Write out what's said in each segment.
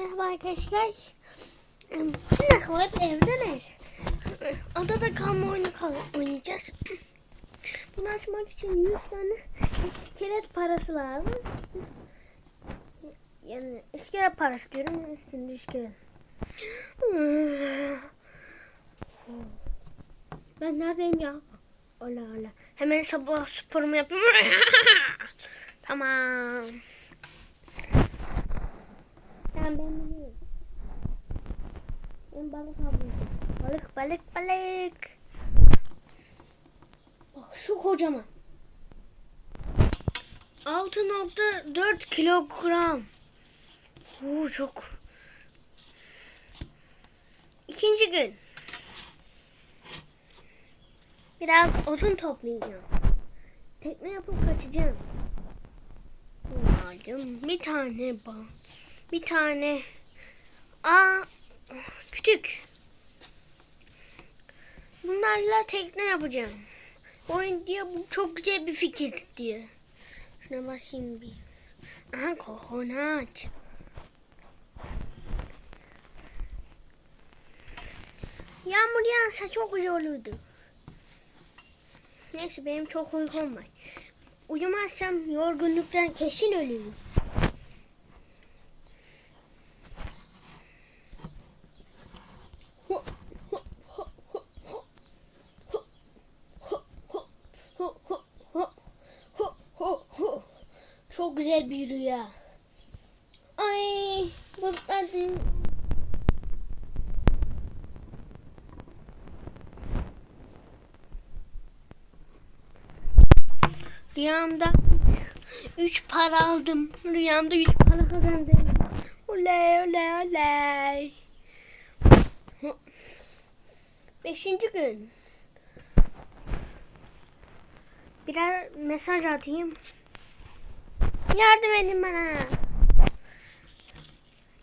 Merhaba arkadaşlar. Şimdi kalıp evdeyiz. Adada kalma oyunu oynayacağız. Bunu açmak için 100 tane iskelet parası lazım. Yani iskelet parası diyorum. Üstünde iskelet. Ben neredeyim ya? Ola ola. Hemen sabah sporumu yapayım. tamam. Ben ben biliyorum. Ben balık avlayacağım. Balık balık balık. Bak şu kocaman. 6.4 kilogram. Oo çok. İkinci gün. Biraz odun toplayacağım. Tekne yapıp kaçacağım. Aldım. Bir tane bal. Bir tane. Aa küçük. Bunlarla tekne yapacağım. Oyun diye bu çok güzel bir fikir diyor. Şuna basayım bir. Aha kokonat. Yağmur yağsa çok güzel olurdu. Neyse benim çok uykum var. Uyumazsam yorgunluktan kesin ölürüm. Çok güzel bir rüya. Ay, bulutlar. Rüyamda üç para aldım. Rüyamda üç para kazandım. Oley oley oley. Beşinci gün. Birer mesaj atayım. Yardım edin bana.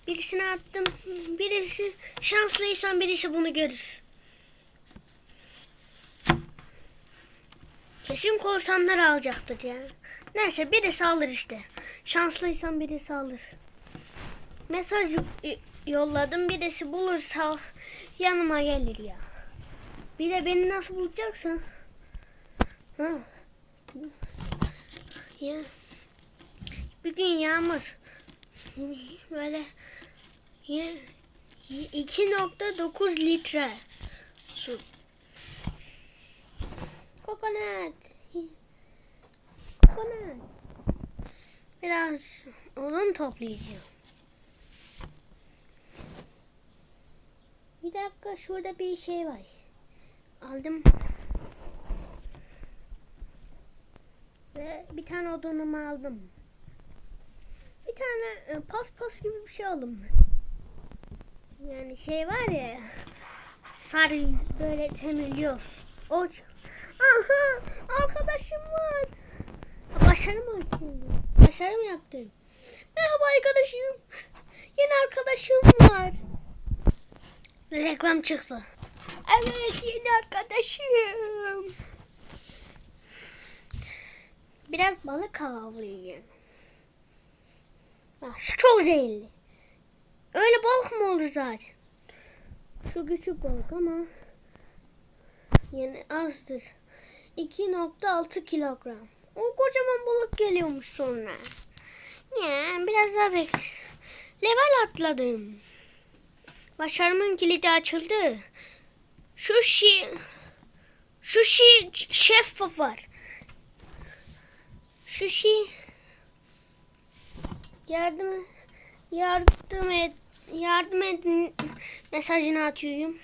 Birisine attım. Birisi şanslıysan birisi bunu görür. Kesin korsanlar alacaktır ya. Neyse birisi alır işte. Şanslıysan birisi alır. Mesaj yolladım. Birisi bulursa yanıma gelir ya. Bir de beni nasıl bulacaksın? Ha. Ya. Bir gün yağmur. Böyle y- y- 2.9 litre su. Kokonat. Kokonat. Biraz odun toplayacağım. Bir dakika şurada bir şey var. Aldım. Ve bir tane odunumu aldım. Tane e, paspas gibi bir şey aldım. Yani şey var ya sarı böyle temizliyor. O Aha arkadaşım var. Başarı mı açtın? Başarı mı yaptın? Merhaba arkadaşım. Yeni arkadaşım var. Reklam çıktı. Evet yeni arkadaşım. Biraz balık avlayayım. Ah, şu çok zehirli. Öyle balık mı olur zaten? Şu küçük balık ama yani azdır. 2.6 kilogram. O kocaman balık geliyormuş sonra. Ya biraz daha bekle. Level atladım. Başarımın kilidi açıldı. Şu şey şu şey şeffaf var. Şu şey yardım yardım et yardım edin mesajını atıyorum.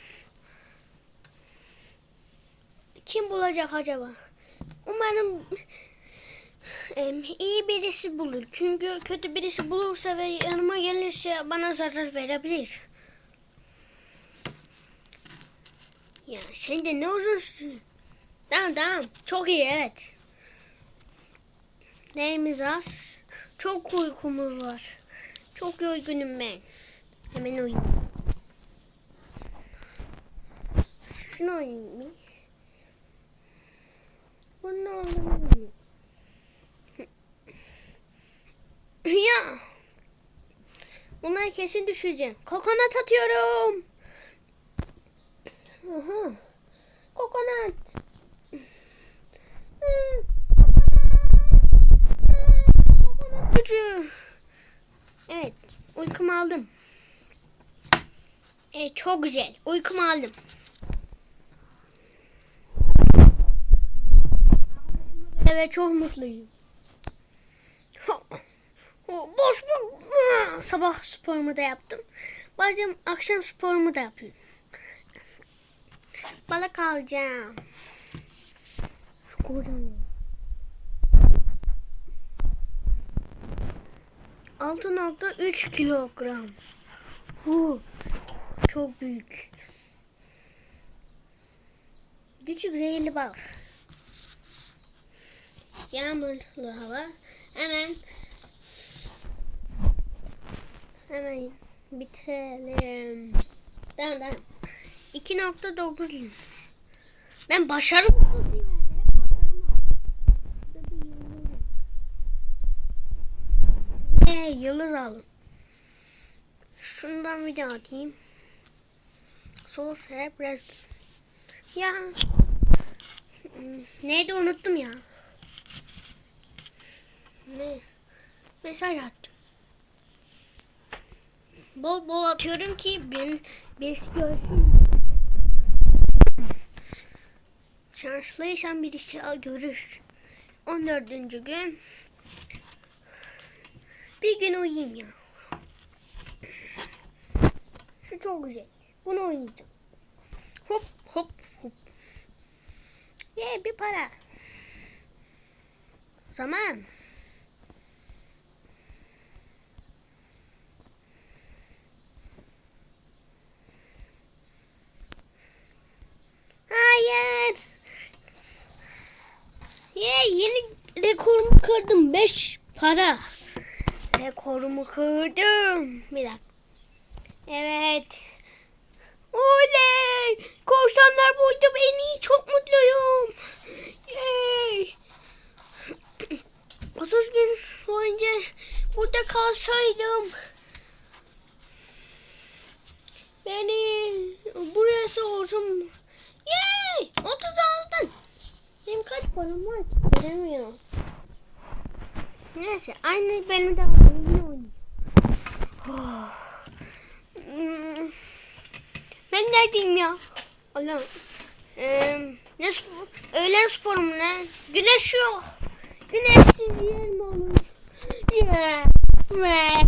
Kim bulacak acaba? Umarım iyi birisi bulur. Çünkü kötü birisi bulursa ve yanıma gelirse bana zarar verebilir. Ya sen de ne uzunsun. Tamam tamam. Çok iyi evet. Neyimiz az? Çok uykumuz var. Çok yorgunum ben. Hemen uyuyayım. Şunu oynayayım. bir. Bunu oynayayım. Ya. Bunlar kesin düşeceğim. Kokonat atıyorum. Aha. Kokonat. Hı, Evet. Uykumu aldım. Evet çok güzel. Uykumu aldım. Evet çok mutluyum. Boş bu. Sabah sporumu da yaptım. Bazen akşam sporumu da yapıyorum. Balık alacağım. Kocaman. 6.3 kilogram. Hu, çok büyük. Küçük zehirli balık. Yağmurlu hava. Hemen hemen bitirelim. Tamam tamam. 2.9 Ben başarım. Ee, yıldız aldım. Şundan bir daha atayım. Sos hep biraz. Ya. Hmm, Neydi unuttum ya. Ne? Mesaj attım. Bol bol atıyorum ki ben birisi görsün. Şanslıysan birisi görür. 14. gün bir gün uyuyayım ya. Şu çok güzel. Bunu oynayacağım. Hop hop hop. Ye bir para. Zaman. Hayır. Ye yeni rekorumu kırdım. 5 para. Rekorumu kırdım. Bir dakika. Evet. Oley! Korsanlar buldu beni. Çok mutluyum. Yay! 30 gün boyunca burada kalsaydım beni buraya sordum. Yay! 30 aldın. Benim kaç param var? Göremiyorum. Neyse aynı benim de oyunu oynayacağım. Oh. Hmm. Ben neredeyim ya? Allah. Ee, ne spor? Öğlen sporum ne? Güneş yok. Güneşsiz yer mi olur? Yeah. Yeah.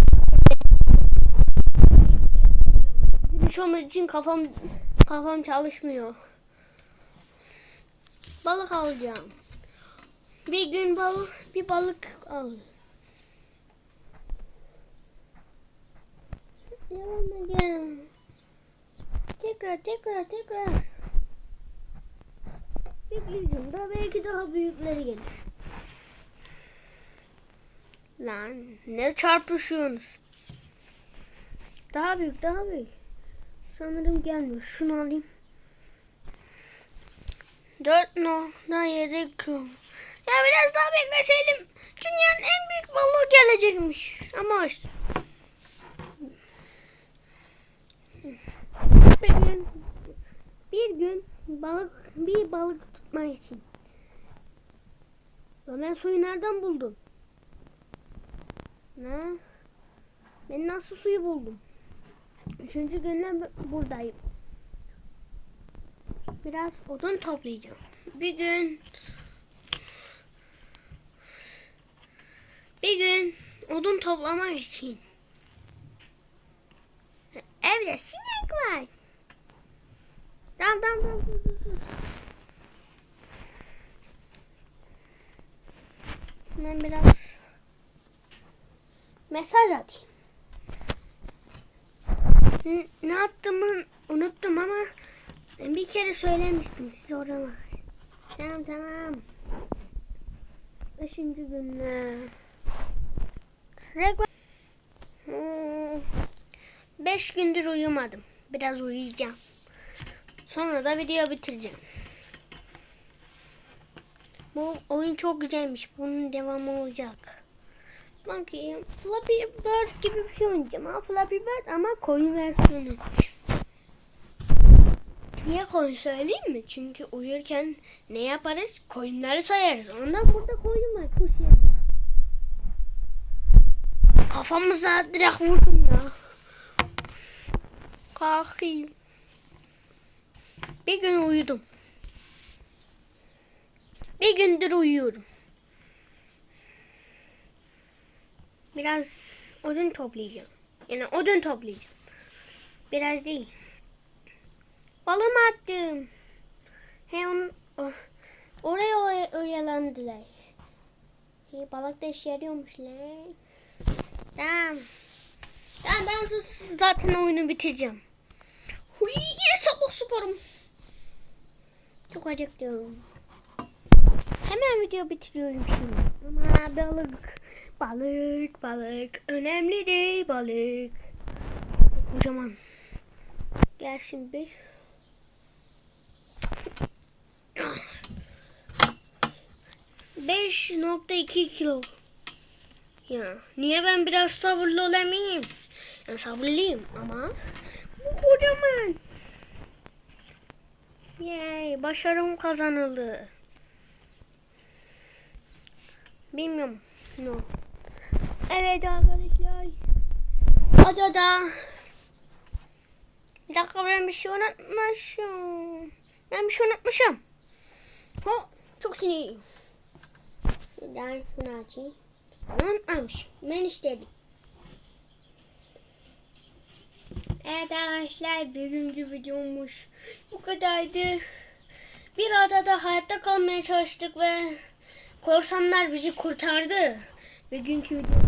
Güneş olmadığı için kafam kafam çalışmıyor. Balık alacağım. Bir gün balık bir balık al. Devam edelim. Tekrar tekrar tekrar. Bekleyeceğim. Daha belki daha büyükleri gelir. Lan ne çarpışıyorsunuz? Daha büyük daha büyük. Sanırım gelmiyor. Şunu alayım. Dört nokta yedi kum. Ya biraz daha bekleseydim. Dünyanın en büyük balığı gelecekmiş. Ama. Bir gün, bir gün balık bir balık tutmak için. Ya ben suyu nereden buldum? Ne? Ben nasıl suyu buldum? Üçüncü günde buradayım. Biraz odun toplayacağım. Bir gün bir gün odun toplamak için evde sinek var. Dur, dur, dur. Ben biraz mesaj atayım. N- Ne yaptığımı unuttum ama bir kere söylemiştim size o zaman. Tamam tamam. Beşinci günler. Reklam- Hmm, Beş gündür uyumadım. Biraz uyuyacağım. Sonra da video bitireceğim. Bu oyun çok güzelmiş. Bunun devamı olacak. Bakayım. Flappy Bird gibi bir şey oynayacağım. Ha, Flappy Bird ama koyun versiyonu. Niye koyun söyleyeyim mi? Çünkü uyurken ne yaparız? Koyunları sayarız. Ondan burada koyun var. Kuş yerine. Kafamıza direkt vurdum ya. Kalkayım. Bir gün uyudum. Bir gündür uyuyorum. Biraz odun toplayacağım. Yani odun toplayacağım. Biraz değil. Balım attım. He on, o- oraya oy- oyalandılar. He, balık da işe yarıyormuş lan. Tamam. Tamam ben sus, zaten oyunu bitireceğim. Huy, sabah sporum. Çok acıktım. Hemen video bitiriyorum şimdi. Ama balık, balık, balık. Önemli değil balık. Kocaman. Gel şimdi. Beş nokta iki kilo. Ya niye ben biraz sabırlı olamayayım? Ben sabırlıyım ama bu kocaman. Yay başarım kazanıldı. Bilmiyorum. No. Evet arkadaşlar. Adada. Bir dakika ben bir şey unutmuşum. Ben bir şey unutmuşum. Ha, çok sinirliyim. Şuradan şunu açayım. Unutmamış. Ben istedim. Evet arkadaşlar bugünkü videomuz bu kadardı. Bir adada hayatta kalmaya çalıştık ve korsanlar bizi kurtardı. Bugünkü videomuz